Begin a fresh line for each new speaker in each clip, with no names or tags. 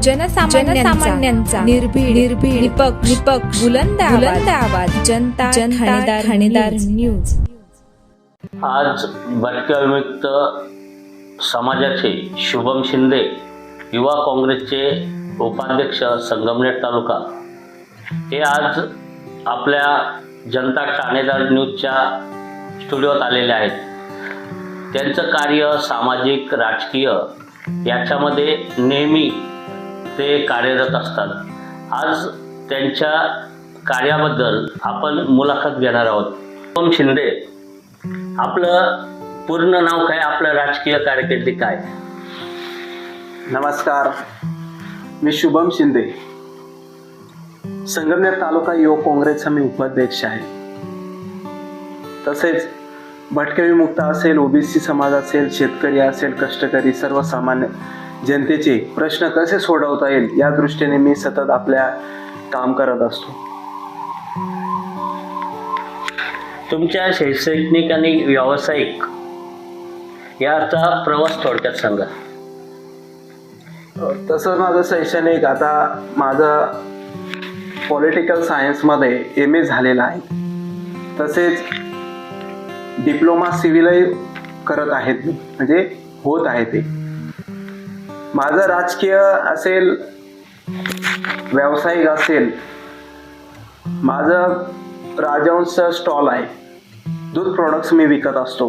जनसामान्यांचा निर्भीड निर्भीड निपक्ष निपक्ष बुलंद बुलंद आवाज. जनता जनता ठाणेदार न्यूज.
आज भटक्या विमुक्त समाजाचे शुभम शिंदे युवा काँग्रेसचे उपाध्यक्ष संगमनेर तालुका. हे आज आपल्या जनता ठाणेदार न्यूजच्या स्टुडिओत आलेले आहेत. त्यांचं कार्य सामाजिक राजकीय याच्यामध्ये नेहमी ते कार्यरत असतात. आज त्यांच्या कार्याबद्दल आपण मुलाखत घेणार आहोत. शुभम शिंदे आपलं पूर्ण नाव काय? आपलं राजकीय कारकिर्दी काय?
नमस्कार. मी शुभम शिंदे. संगमनेर तालुका युवक काँग्रेसचा मी उपाध्यक्ष आहे. तसेच भटके विमुक्त असेल ओबीसी समाज असेल शेतकरी असेल कष्टकरी सर्वसामान्य जनतेचे प्रश्न कसे सोडवता येईल या दृष्टीने मी सतत आपल्या काम करत असतो.
तुमच्या शैक्षणिक आणि व्यावसायिक याचा प्रवास थोडक्यात सांगा.
तसं माझं शैक्षणिक आता माझं पॉलिटिकल सायन्समध्ये एम ए झालेलं आहे. तसेच डिप्लोमा सिव्हिलही करत आहेत मी. म्हणजे होत आहे ते. माझं राजकीय असेल व्यावसायिक असेल माझं राजहंस स्टॉल आहे. दूध प्रोडक्ट्स मी विकत असतो.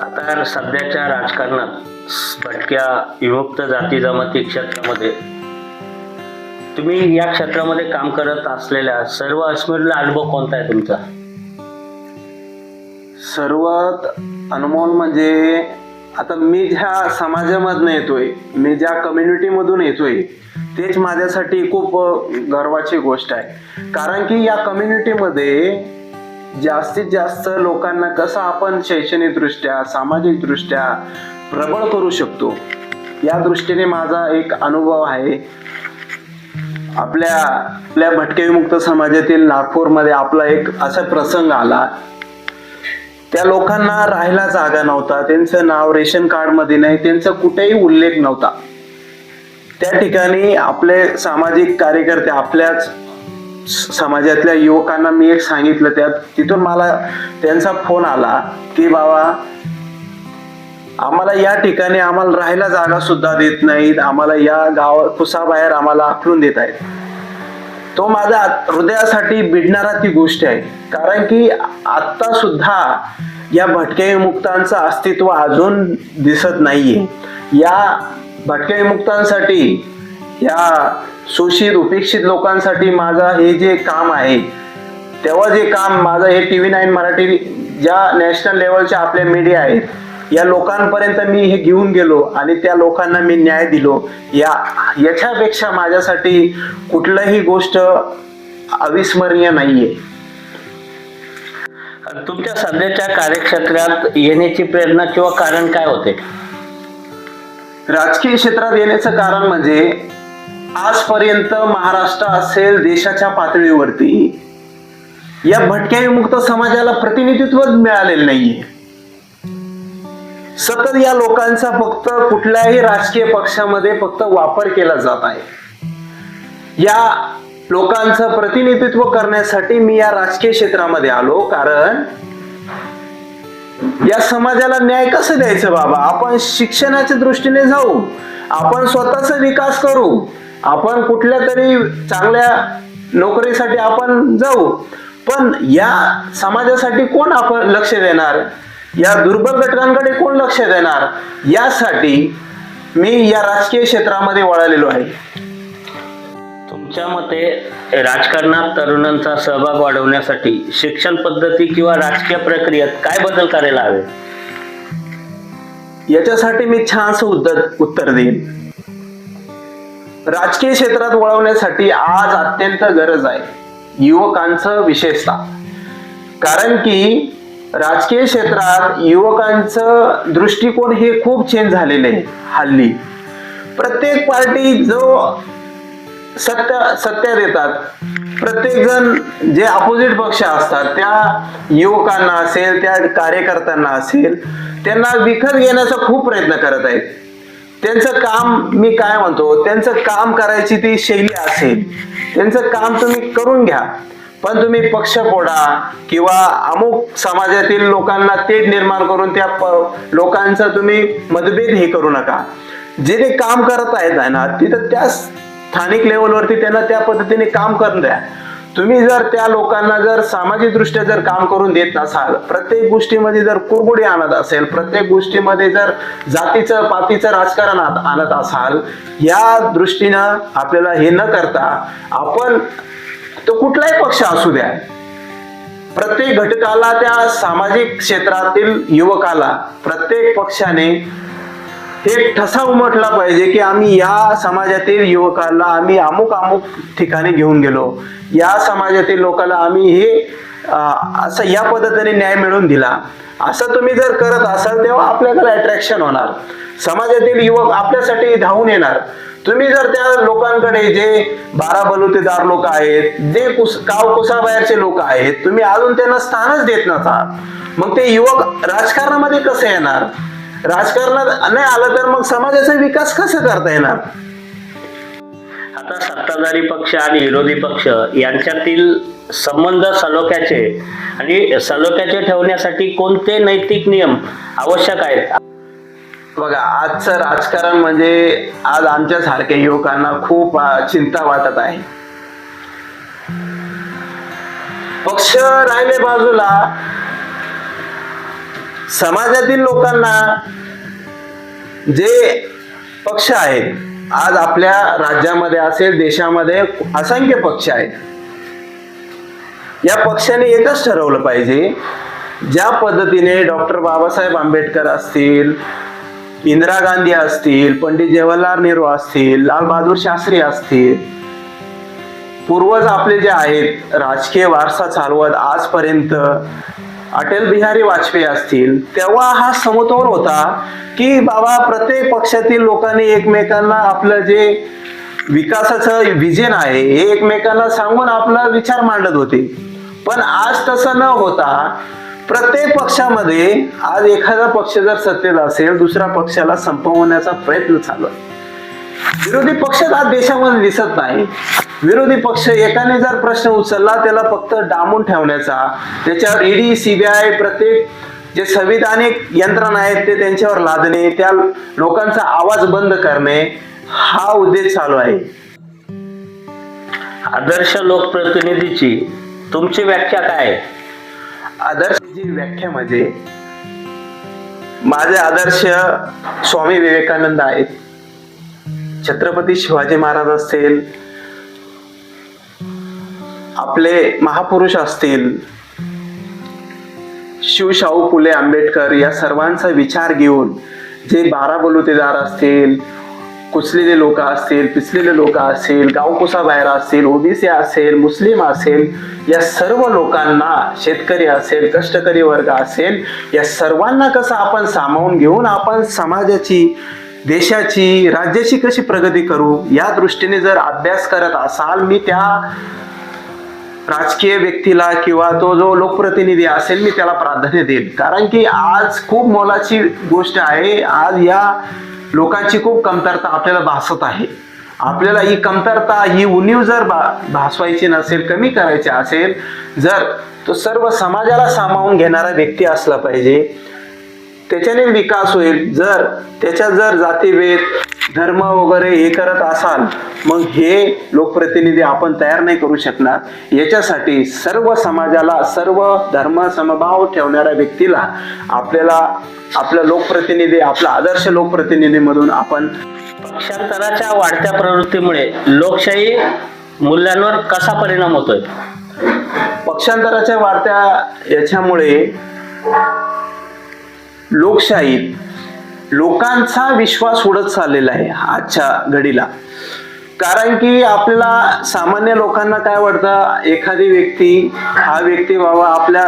आता सध्याच्या राजकारणात भटक्या विमुक्त जाती जमाती क्षेत्रामध्ये तुम्ही या क्षेत्रामध्ये काम करत असलेल्या सर्व अस्मिरला अनुभव कोणता आहे तुमचा?
सर्वात अनमोल म्हणजे आता मी ज्या समाजामधनं येतोय मी ज्या कम्युनिटीमधून येतोय तेच माझ्यासाठी खूप गर्वाची गोष्ट आहे. कारण की या कम्युनिटीमध्ये जास्तीत जास्त लोकांना कसं आपण शैक्षणिकदृष्ट्या सामाजिकदृष्ट्या प्रबळ करू शकतो या दृष्टीने माझा एक अनुभव आहे. आपल्या आपल्या भटके विमुक्त समाजातील नागपूरमध्ये आपला एक असा प्रसंग आला. त्या लोकांना राहायला जागा नव्हता त्यांचं नाव रेशन कार्डमध्ये नाही त्यांचा कुठेही उल्लेख नव्हता. त्या ठिकाणी आपले सामाजिक कार्यकर्ते आपल्याच समाजातल्या युवकांना मी एक सांगितलं त्यात तिथून मला त्यांचा फोन आला की बाबा आम्हाला या ठिकाणी आम्हाला राहायला जागा सुद्धा देत नाहीत आम्हाला या गाव कुसाबाहेर आम्हाला आखलून देत आहेत. तो माझा हृदयासाठी भिडणारा ती गोष्ट आहे. कारण की आता सुद्धा या भटके मुक्तांचं अस्तित्व अजून दिसत नाहीये. या भटके मुक्तांसाठी या शोषित उपेक्षित लोकांसाठी माझं हे जे काम आहे तेव्हा जे काम माझं हे टी व्ही नाईन मराठी ज्या नॅशनल लेवलच्या आपल्या मीडिया आहेत या लोकांपर्यंत मी हे घेऊन गेलो आणि त्या लोकांना मी न्याय दिलो. या याच्यापेक्षा माझ्यासाठी कुठलंही गोष्ट अविस्मरणीय नाहीये.
तुमच्या सध्याच्या कार्यक्षेत्रात येण्याची प्रेरणा किंवा कारण काय होते?
राजकीय क्षेत्रात येण्याचं कारण म्हणजे आजपर्यंत महाराष्ट्र असेल देशाच्या पातळीवरती या भटक्या विमुक्त समाजाला प्रतिनिधित्वच मिळालेलं नाहीये. सतत या लोकांचा फक्त कुठल्याही राजकीय पक्षामध्ये फक्त वापर केला जात आहे. या लोकांचं प्रतिनिधित्व करण्यासाठी मी या राजकीय क्षेत्रामध्ये आलो कारण या समाजाला न्याय कसं द्यायचं बाबा? आपण शिक्षणाच्या दृष्टीने जाऊ आपण स्वतःचा विकास करू आपण कुठल्या तरी चांगल्या नोकरीसाठी आपण जाऊ पण या समाजासाठी कोण आपण लक्ष देणार? या दुर्बल घटकांकडे कोण लक्ष देणार? यासाठी मी या राजकीय क्षेत्रामध्ये वळालेलो आहे.
तुमच्या मते राजकारणात तरुणांचा सहभाग वाढवण्यासाठी शिक्षण पद्धती किंवा राजकीय प्रक्रियेत काय बदल करायला हवे?
याच्यासाठी मी छानसं उत्तर उत्तर देईन. राजकीय क्षेत्रात वळवण्यासाठी आज अत्यंत गरज आहे. युवकांचं विशेषतः. कारण की राजकीय क्षेत्रात युवकांचं दृष्टिकोन हे खूप चेंज झालेले आहे हल्ली. प्रत्येक पार्टी जो सत्य सत्या देतात प्रत्येक जण जे अपोजिट पक्ष असतात त्या युवकांना असेल त्या कार्यकर्त्यांना असेल त्यांना विकत घेण्याचा खूप प्रयत्न करत आहेत. त्यांचं काम मी काय म्हणतो त्यांचं काम करायची ती शैली असेल त्यांचं काम तुम्ही करून घ्या. पण तुम्ही पक्ष फोडा किंवा अमुक समाजातील लोकांना तेढ निर्माण करून त्या लोकांचा तुम्ही मतभेद हे करू नका. जे ते काम करत आहेत ना तिथं त्या स्थानिक लेवलवरती त्यांना त्या पद्धतीने काम करून द्या. तुम्ही जर त्या लोकांना जर सामाजिक दृष्ट्या जर काम करून देत नसाल प्रत्येक गोष्टीमध्ये जर कुरगुडी आणत असेल प्रत्येक गोष्टीमध्ये जर जातीचं पातीचं राजकारण आणत असाल या दृष्टीनं आपल्याला हे न करता आपण तो कुठलाही पक्ष असू द्या. प्रत्येक घटकाला त्या सामाजिक क्षेत्रातील युवकाला प्रत्येक पक्षाने हे ठसा उमटला पाहिजे की आम्ही या समाजातील युवकाला आम्ही अमुक अमुक ठिकाणी घेऊन गेलो. या समाजातील लोकांना आम्ही हे असं या पद्धतीने न्याय मिळवून दिला. असं तुम्ही जर करत असाल तेव्हा आपल्याकडे अट्रॅक्शन होणार. समाजातील युवक आपल्यासाठी धावून येणार. तुम्ही जर त्या लोकांकडे जे बारा बलुतेदार लोक आहेत जे कुस काव कुसाबाहेरचे लोक आहेत तुम्ही अजून त्यांना स्थानच देत नसा मग ते युवक राजकारणामध्ये कसं येणार? राजकारणात नाही आलं तर मग समाजाचा विकास कसा करता येणार?
आता सत्ताधारी पक्ष आणि विरोधी पक्ष यांच्यातील संबंध सलोख्याचे आणि सलोख्याचे ठेवण्यासाठी कोणते नैतिक नियम आवश्यक आहेत?
बघा आजचं राजकारण म्हणजे आज आमच्या सारख्या युवकांना खूप चिंता वाटत आहे. पक्ष राहिले बाजूला. समाजातील लोकांना जे पक्ष आहेत आज आपल्या राज्यामध्ये असेल देशामध्ये असंख्य पक्ष आहेत. या पक्षाने एकच ठरवलं पाहिजे ज्या पद्धतीने डॉक्टर बाबासाहेब आंबेडकर असतील इंदिरा गांधी असतील पंडित जवाहरलाल नेहरू असतील लाल बहादूर शास्त्री असतील. पूर्वज आपले जे आहेत राजकीय वारसा चालवत आजपर्यंत अटल बिहारी वाजपेयी असतील तेव्हा हा समतोल होता की बाबा प्रत्येक पक्षातील लोकांनी एकमेकांना आपलं जे विकासाचं विजन आहे हे एकमेकांना सांगून आपला विचार मांडत होते. पण आज तसं न होता प्रत्येक पक्षामध्ये आज एखादा पक्ष जर सत्तेत असेल दुसऱ्या पक्षाला संपवण्याचा प्रयत्न चालू आहे. विरोधी पक्षच आज देशामध्ये दिसत नाही. विरोधी पक्ष एकाने जर प्रश्न उचलला त्याला फक्त डांबून ठेवण्याचा त्याच्यावर ईडी सीबीआय प्रत्येक जे संविधानिक यंत्रणा आहेत ते त्यांच्यावर लादणे त्या लोकांचा आवाज बंद करणे हा उद्देश चालू आहे.
आदर्श लोकप्रतिनिधीची तुमची व्याख्या काय आहे?
आदर्शाची व्याख्या म्हणजे माझे आदर्श स्वामी विवेकानंद आहेत. छत्रपती शिवाजी महाराज असतील आपले महापुरुष असतील शिवशाहू फुले आंबेडकर या सर्वांचा विचार घेऊन जे बारा बलुतेदार असतील कुचलेले लोक असतील पिचलेले लोक असतील गावकुसा बाहेर असतील ओबीसी असेल मुस्लिम असेल या सर्व लोकांना शेतकरी असेल कष्टकरी वर्ग असेल या सर्वांना कसं आपण सामावून घेऊन आपण समाजाची देशाची राज्याची कशी प्रगती करू या दृष्टीने जर अभ्यास करत असाल मी त्या राजकीय व्यक्तीला किंवा तो जो लोकप्रतिनिधी असेल मी त्याला प्राधान्य देईल कारण की आज खूप मोलाची गोष्ट आहे. आज या लोकांची खूप कमतरता आपल्याला भासत आहे. आपल्याला ही कमतरता ही उणीव जर भा- भासवायची नसेल कमी करायची असेल जर तो सर्व समाजाला सामावून घेणारा व्यक्ती असला पाहिजे त्याच्याने विकास होईल. जर त्याच्या जर जातीभेद धर्म वगैरे हे करत असाल मग हे लोकप्रतिनिधी आपण तयार नाही करू शकणार. याच्यासाठी सर्व समाजाला सर्व धर्म समभाव ठेवणाऱ्या व्यक्तीला आपल्याला आपला लोकप्रतिनिधी आपला आदर्श लोकप्रतिनिधीमधून आपण
पक्षांतराच्या वाढत्या प्रवृत्तीमुळे लोकशाही मूल्यांवर कसा परिणाम होतोय?
पक्षांतराच्या वाढत्या याच्यामुळे लोकशाहीत लोकांचा विश्वास उडत चाललेला आहे आजच्या घडीला. कारण की आपल्याला सामान्य लोकांना काय वाटतं? एखादी व्यक्ती हा व्यक्ती बाबा आपल्या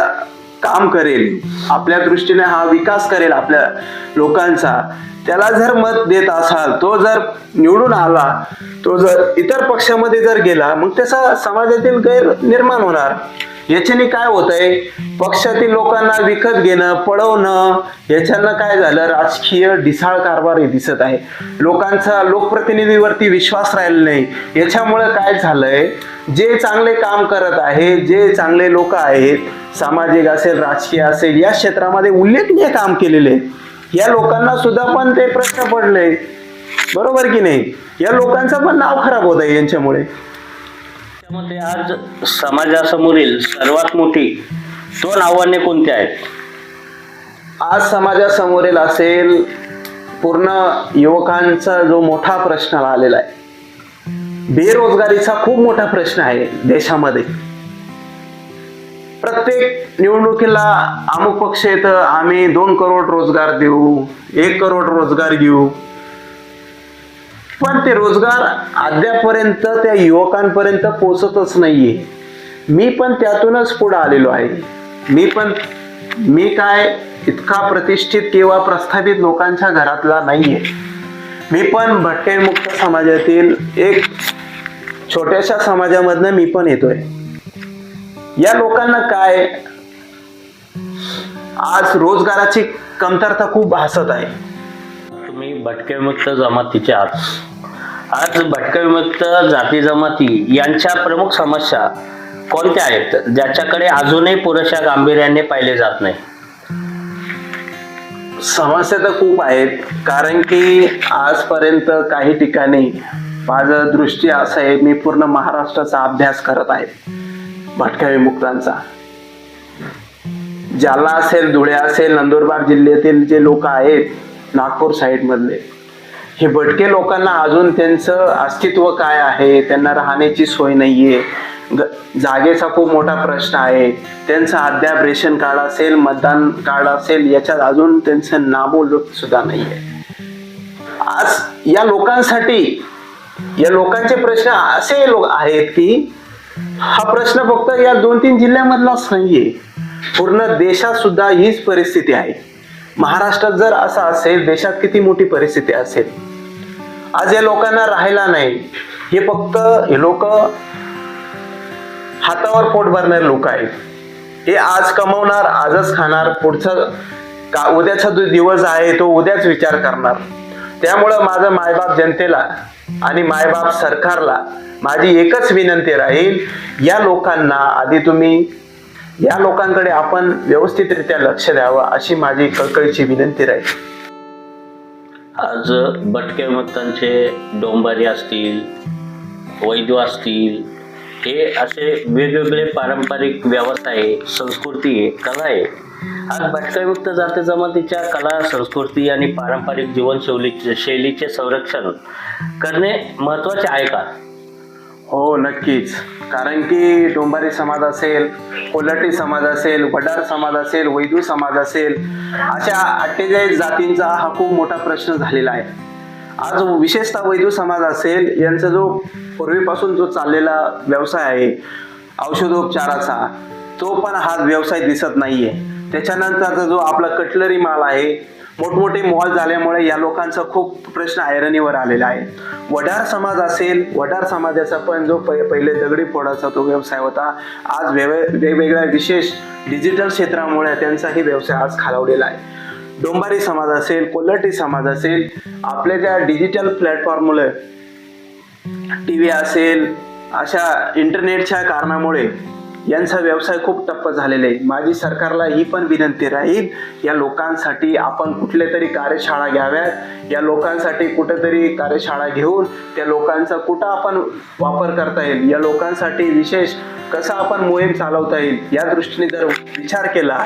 काम करेल आपल्या दृष्टीने हा विकास करेल आपल्या लोकांचा. त्याला जर मत देत असाल तो जर निवडून आला तो जर इतर पक्षामध्ये जर गेला मग त्याचा समाजातील गैर निर्माण होणार. याच्याने काय होतंय? पक्षातील लोकांना विकत घेणं पळवणं याच्यानं काय झालं? राजकीय ढिसाळ कारभार हे दिसत आहे. लोकांचा लोकप्रतिनिधीवरती विश्वास राहिला नाही. याच्यामुळे काय झालंय? जे चांगले काम करत आहे जे चांगले लोक आहेत सामाजिक असेल राजकीय असेल या क्षेत्रामध्ये उल्लेखनीय काम केलेले या लोकांना सुद्धा पण ते प्रश्न पडले. बरोबर की नाही? या लोकांचं पण नाव खराब होत आहे यांच्यामुळे.
त्यामध्ये आज समाजासमोरील सर्वात मोठी दोन आव्हाने कोणती आहेत?
आज समाजासमोरील असेल पूर्ण युवकांचा जो मोठा प्रश्न आलेला आहे. बेरोजगारीचा खूप मोठा प्रश्न आहे देशामध्ये. प्रत्येक निवडणुकीला अमुक पक्ष येतं आम्ही दोन करोड रोजगार देऊ एक करोड रोजगार घेऊ. पण ते रोजगार अद्यापर्यंत त्या युवकांपर्यंत पोचतच नाहीये. मी पण त्यातूनच पुढे आलेलो आहे. मी पण मी काय इतका प्रतिष्ठित किंवा प्रस्थापित लोकांच्या घरातला नाहीये. मी पण भट्टेमुक्त समाजातील एक छोट्याशा समाजामधनं मी पण येतोय. या लोकांना काय? आज रोजगाराची कमतरता खूप भासत आहे.
तुम्ही भटके विमुक्त जमातीचे आहात आज भटके विमुक्त जाती जमाती यांच्या प्रमुख समस्या कोणत्या आहेत? ज्याच्याकडे अजूनही पुरेशा गांभीर्याने पाहिले जात नाही.
समस्या तर खूप आहेत कारण की आजपर्यंत काही ठिकाणी माझं दृष्टी असं आहे मी पूर्ण महाराष्ट्राचा अभ्यास करत आहे भटक्या विमुक्तांचा जालना असेल धुळे असेल नंदुरबार जिल्ह्यातील जे लोक आहेत नागपूर साईड मधले हे भटके लोकांना अजून त्यांचं अस्तित्व काय आहे? त्यांना राहण्याची सोय नाहीये. ग- जागेचा खूप मोठा प्रश्न आहे. त्यांचं अद्याप रेशन कार्ड असेल मतदान कार्ड असेल याच्यात अजून त्यांचं नामोल्लेख सुद्धा नाहीये. आज या लोकांसाठी या लोकांचे प्रश्न असे लोक आहेत की हा प्रश्न फक्त या दोन तीन जिल्ह्यामधलाच नाहीये. पूर्ण देशात सुद्धा हीच परिस्थिती आहे. महाराष्ट्रात जर असं असेल देशात किती मोठी परिस्थिती असेल आज या लोकांना राहायला नाही. हे फक्त हे लोक हातावर पोट भरणारे लोक आहेत. हे आज कमवणार आजच खाणार पुढचा का उद्याचा जो दिवस आहे तो उद्याच विचार करणार. त्यामुळं माझं मायबाप जनतेला आणि मायबाप सरकारला माझी एकच विनंती राहील या लोकांना आधी तुम्ही या लोकांकडे आपण व्यवस्थितरित्या लक्ष द्यावं अशी माझी कळकळीची विनंती राहील.
आज भटके विमुक्तांचे डोंबारी असतील वैद्य असतील हे असे वेगवेगळे पारंपरिक व्यवसाय आहे, संस्कृती आहे कला आहे. आज भटके जाती जमातीच्या कला संस्कृती आणि पारंपरिक जीवनशैलीचे शैलीचे संरक्षण करणे महत्त्वाचे आहे का?
हो नक्कीच. कारण की डोंबारी समाज असेल कोल्हाटी समाज असेल वडार समाज असेल वैदू समाज असेल अशा अठ्ठेचाळीस जातींचा हा खूप मोठा प्रश्न झालेला आहे. आज विशेषतः वैदू समाज असेल यांचा जो पूर्वीपासून जो चाललेला व्यवसाय आहे औषधोपचाराचा तो पण हा व्यवसाय दिसत नाहीये. त्याच्यानंतरचा जो आपला कटलरी माल आहे मोठमोठे मॉल झाल्यामुळे या लोकांचा खूप प्रश्न ऐरणीवर आलेला आहे. वडार समाज असेल वडार समाजाचा पण जो पहिले दगडी फोडाचा तो व्यवसाय होता आज वेगवेगळ्या विशेष डिजिटल क्षेत्रामुळे त्यांचाही व्यवसाय आज खालावलेला आहे. डोंबारी समाज असेल कोल्हाटी समाज असेल आपल्या ज्या डिजिटल प्लॅटफॉर्ममुळे टी व्ही असेल अशा इंटरनेटच्या कारणामुळे यांचा व्यवसाय खूप टप्प झालेला आहे. माझी सरकारला ही पण विनंती राहील या लोकांसाठी आपण कुठल्या तरी कार्यशाळा घ्याव्यात या लोकांसाठी कुठेतरी कार्यशाळा घेऊन त्या लोकांचा कुठं आपण वापर करता येईल या लोकांसाठी विशेष कसा आपण मोहीम चालवता येईल या दृष्टीने जर विचार केला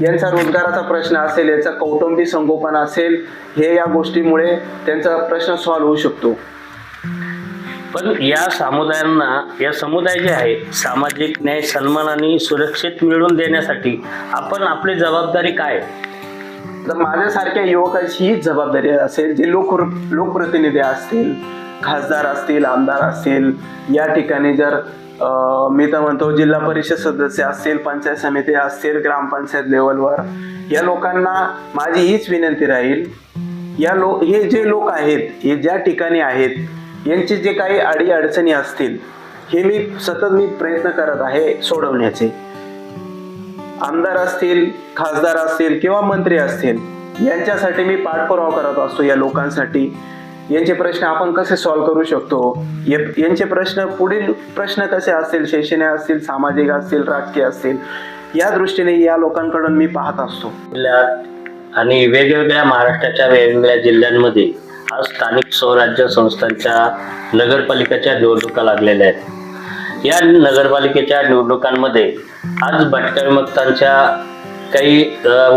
यांचा रोजगाराचा प्रश्न असेल याचा कौटुंबिक संगोपन असेल हे या गोष्टीमुळे त्यांचा प्रश्न सॉल्व्ह होऊ शकतो.
पण या समुदायांना या समुदाय जे आहे सामाजिक न्याय सन्मान आणि सुरक्षित मिळवून देण्यासाठी आपण आपली जबाबदारी काय?
तर माझ्यासारख्या युवकाची हीच जबाबदारी असेल जे लोक लोकप्रतिनिधी असतील खासदार असतील आमदार असतील या ठिकाणी जर मी तर म्हणतो जिल्हा परिषद सदस्य असतील पंचायत समिती असतील ग्रामपंचायत लेवलवर या लोकांना माझी हीच विनंती राहील. या लो हे जे लोक आहेत हे ज्या ठिकाणी आहेत यांचे जे काही अडी अडचणी असतील हे मी सतत मी प्रयत्न करत आहे सोडवण्याचे. आमदार असतील खासदार असतील किंवा मंत्री असतील यांच्यासाठी मी पाठपुरावा करत असतो या लोकांसाठी. यांचे प्रश्न आपण कसे सॉल्व्ह करू शकतो? यांचे प्रश्न पुढील प्रश्न कसे असतील? शैक्षणिक असतील सामाजिक असतील राजकीय असतील या दृष्टीने या लोकांकडून मी पाहत असतो.
जिल्ह्यात आणि वेगवेगळ्या महाराष्ट्राच्या वेगवेगळ्या जिल्ह्यांमध्ये स्थानिक स्वराज्य संस्थांच्या नगरपालिकेच्या निवडणुका लागलेल्या आहेत. या नगरपालिकेच्या निवडणुकांमध्ये आज भटक्या विमुक्तांच्या काही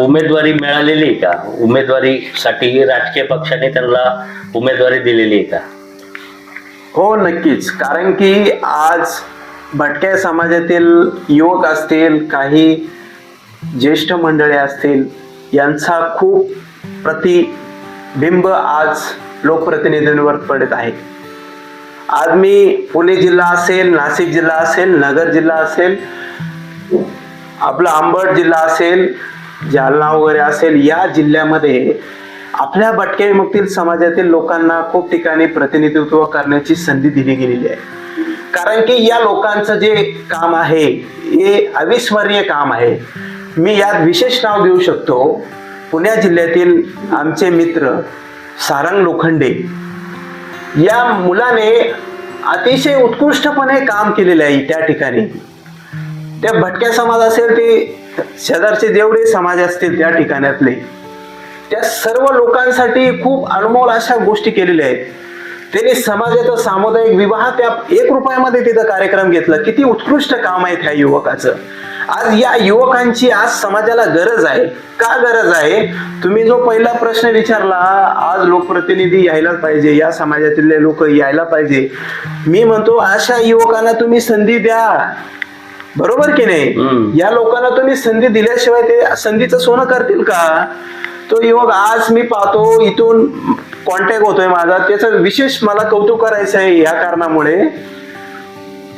उमेदवारी मिळालेली आहे का? उमेदवारीसाठी राजकीय पक्षाने त्यांना उमेदवारी दिलेली आहे का?
हो नक्कीच. कारण की आज भटक्या समाजातील युवक असतील काही ज्येष्ठ मंडळी असतील यांचा खूप प्रतिबिंब आज लोकप्रतिनिधींवर पडत आहे. आज मी पुणे जिल्हा असेल नाशिक जिल्हा असेल नगर जिल्हा असेल आपला आंबट जिल्हा असेल जालना वगैरे असेल या जिल्ह्यामध्ये आपल्या भटक्या विमुक्तील समाजातील लोकांना खूप ठिकाणी प्रतिनिधित्व करण्याची संधी दिली गेलेली आहे. कारण की या लोकांचं जे काम आहे हे अविस्मरणीय काम आहे. मी यात विशेष नाव देऊ शकतो. पुण्या जिल्ह्यातील आमचे मित्र सारंग लोखंडे. या मुलाने अतिशय उत्कृष्टपणे काम केलेले आहे त्या ठिकाणी. त्या भटक्या समाज असेल ते शेजारचे जेवढे समाज असतील त्या ठिकाणातले त्या सर्व लोकांसाठी खूप अनमोल अशा गोष्टी केलेल्या आहेत. त्यांनी समाजाचा सामुदायिक विवाह त्या एक रुपयामध्ये तिथं कार्यक्रम घेतला. किती उत्कृष्ट काम आहे त्या युवकाचं. आज या युवकांची आज समाजाला गरज आहे. का गरज आहे? तुम्ही जो पहिला प्रश्न विचारला आज लोकप्रतिनिधी यायलाच पाहिजे या समाजातील लोक यायला पाहिजे. मी म्हणतो अशा युवकांना तुम्ही संधी द्या. बरोबर की नाही. या लोकांना तुम्ही संधी दिल्याशिवाय ते संधीचं सोनं करतील का? तो युवक आज मी पाहतो इथून कॉन्टॅक्ट होतोय माझा. त्याचं विशेष मला कौतुक करायचं आहे या कारणामुळे.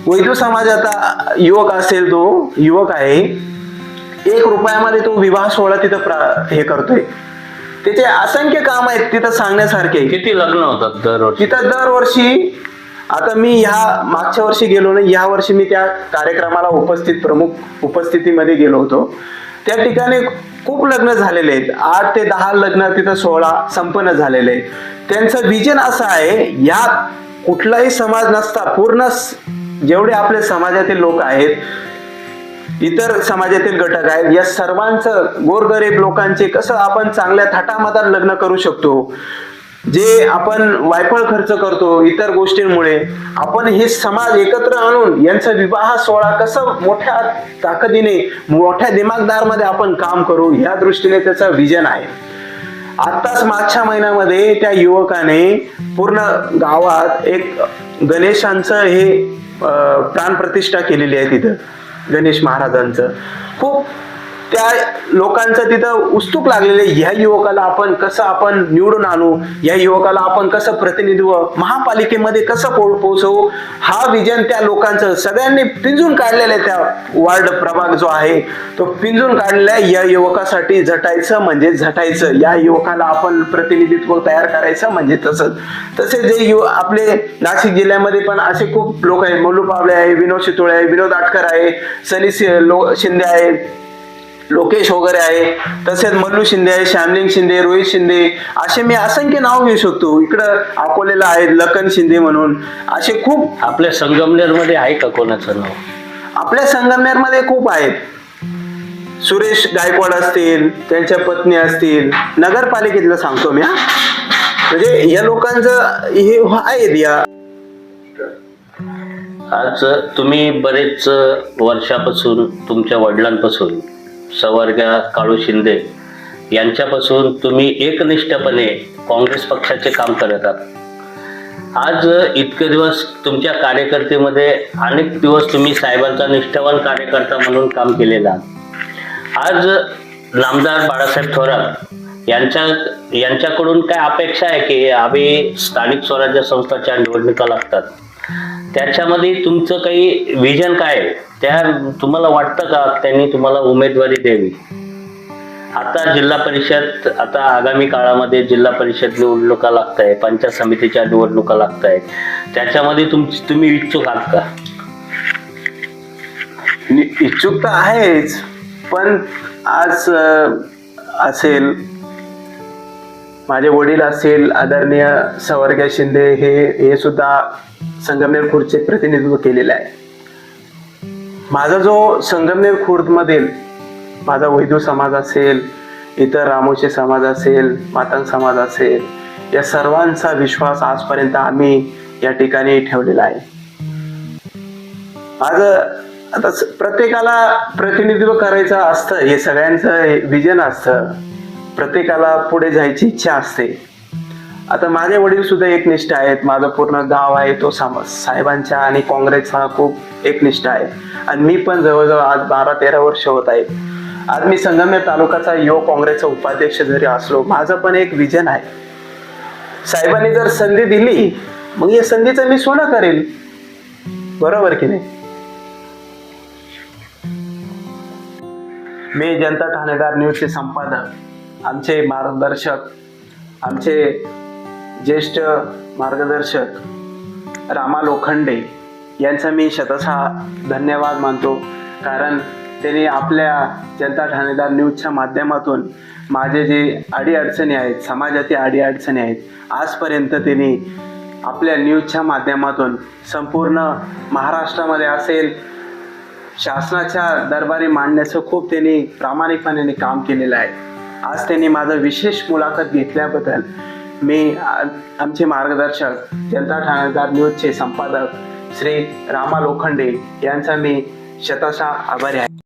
वैद्य समाजाचा युवक असेल तो युवक आहे एक रुपयामध्ये तो विवाह सोहळा तिथं हे करतोय. त्याचे असंख्य काम आहेत तिथं सांगण्यासारखे.
किती लग्न होतात दरवर्षी?
तिथं दरवर्षी आता मी ह्या मागच्या वर्षी गेलो नाही या वर्षी मी त्या कार्यक्रमाला उपस्थित प्रमुख उपस्थितीमध्ये गेलो होतो. त्या ठिकाणी खूप लग्न झालेले आहेत. आठ ते दहा लग्न तिथं सोहळा संपन्न झालेले आहेत. त्यांचं विजन असं आहे या कुठलाही समाज नसता पूर्ण जेवढे आपले समाजातील लोक आहेत इतर समाजातील घटक आहेत या सर्वांचं गोरगरीब लोकांचे कसं आपण चांगल्या थाटामाटात लग्न करू शकतो? जे आपण वायफळ खर्च करतो इतर गोष्टींमुळे आपण हे समाज एकत्र आणून यांचा विवाह सोहळा कसं मोठ्या ताकदीने मोठ्या दिमागदारमध्ये आपण काम करू या दृष्टीने त्याचा विजन आहे. आत्ताच मागच्या महिन्यामध्ये त्या युवकाने पूर्ण गावात एक गणेशांचं हे प्राणप्रतिष्ठा केलेली आहे तिथं. गणेश महाराजांचं. खूप त्या लोकांचं तिथं उत्सुक लागलेले ह्या युवकाला आपण कसं आपण निवडून आणू? या युवकाला आपण कसं प्रतिनिधित्व महापालिकेमध्ये कसं पो- पोहोचवू? हा विजन त्या लोकांचं सगळ्यांनी पिंजून काढलेलं आहे त्या वार्ड प्रभाग जो आहे तो पिंजून काढलेला या युवकासाठी झटायचं म्हणजे झटायचं. या युवकाला आपण प्रतिनिधित्व तयार करायचं म्हणजे तसंच. तसे जे युव आपले नाशिक जिल्ह्यामध्ये पण असे खूप लोक आहेत. मोलू पावले आहे विनोद शितोळे आहे विनोद आटकर आहे सनी लो- शिंदे आहे लोकेश वगैरे आहे. तसेच मल्लू शिंदे आहे श्यामलिंग शिंदे रोहित शिंदे असे मी असंख्य नाव घेऊ शकतो. इकडं अकोलेला आहेत लखन शिंदे म्हणून. असे खूप
आपल्या संगमनेरमध्ये आहे का कोणाचं नाव?
आपल्या संगमनेरमध्ये खूप आहेत. सुरेश गायकवाड असतील त्यांच्या पत्नी असतील. नगरपालिकेतलं सांगतो मी हा. म्हणजे या लोकांचं हे आहेत या.
आज तुम्ही बरेच वर्षापासून तुमच्या वडिलांपासून सवर्ग्या काळू शिंदे यांच्यापासून तुम्ही एकनिष्ठपणे काँग्रेस पक्षाचे काम करत आहात. आज इतके दिवस तुमच्या कार्यकर्तेमध्ये अनेक दिवस तुम्ही साहेबांचा निष्ठावान कार्यकर्ता म्हणून काम केलेला आज नामदार बाळासाहेब थोरात यांच्या यांच्याकडून काय अपेक्षा आहे की आम्ही स्थानिक स्वराज्य संस्थाच्या निवडणुका लागतात? त्याच्यामध्ये तुमचं काही विजन काय आहे? त्या तुम्हाला वाटतं का त्यांनी तुम्हाला उमेदवारी द्यावी? आता जिल्हा परिषद आता आगामी काळामध्ये जिल्हा परिषद निवडणुका लागत आहे पंचायत समितीच्या निवडणुका लागत आहेत त्याच्यामध्ये तुम तुम्ही इच्छुक आहात का?
इच्छुक तर आहेच पण आज असेल माझे वडील असेल आदरणीय सवर्ग्या शिंदे हे हे सुद्धा संगमनेर खुर्दचे प्रतिनिधित्व केलेलं आहे. माझा जो संगमनेर खुर्द मधील माझा वैद्यू समाज असेल इतर रामोशी समाज असेल मातंग समाज असेल या सर्वांचा विश्वास आजपर्यंत आम्ही या ठिकाणी ठेवलेला आहे. आज आता प्रत्येकाला प्रतिनिधित्व करायचं असतं हे सगळ्यांचं विजन असतं. प्रत्येकाला पुढे जायची इच्छा असते. आता माझे वडील सुद्धा एकनिष्ठ आहेत. माझं पूर्ण गाव आहे तो साम- साहेबांच्या आणि काँग्रेसचा खूप एकनिष्ठ आहे. आणि मी पण जवळजवळ आज बारा तेरा वर्ष होत आहे. आज मी संगमनेर तालुक्याचा युवक काँग्रेसचा उपाध्यक्ष जरी असलो माझं पण एक विजन आहे. साहेबांनी जर संधी दिली मग या संधीचं मी सोनं करेल. बरोबर की नाही? मी जनता ठाणेदार न्यूजचे संपादक आमचे मार्गदर्शक आमचे ज्येष्ठ मार्गदर्शक रामा लोखंडे यांचा मी शतसा धन्यवाद मानतो. कारण त्यांनी आपल्या जनता ठाणेदार न्यूजच्या माध्यमातून माझे जे अडीअडचणी आहेत समाजातील अडीअडचणी आहेत आजपर्यंत त्यांनी आपल्या न्यूजच्या माध्यमातून संपूर्ण महाराष्ट्रामध्ये असेल शासनाच्या दरबारी मांडण्याचं खूप त्यांनी प्रामाणिकपणे काम केलेलं आहे. आज त्यांनी माझं विशेष मुलाखत घेतल्याबद्दल मी आमचे मार्गदर्शक जनता ठाणेदार न्यूजचे संपादक श्री रामा लोखंडे यांचा मी शतशः आभारी आहे.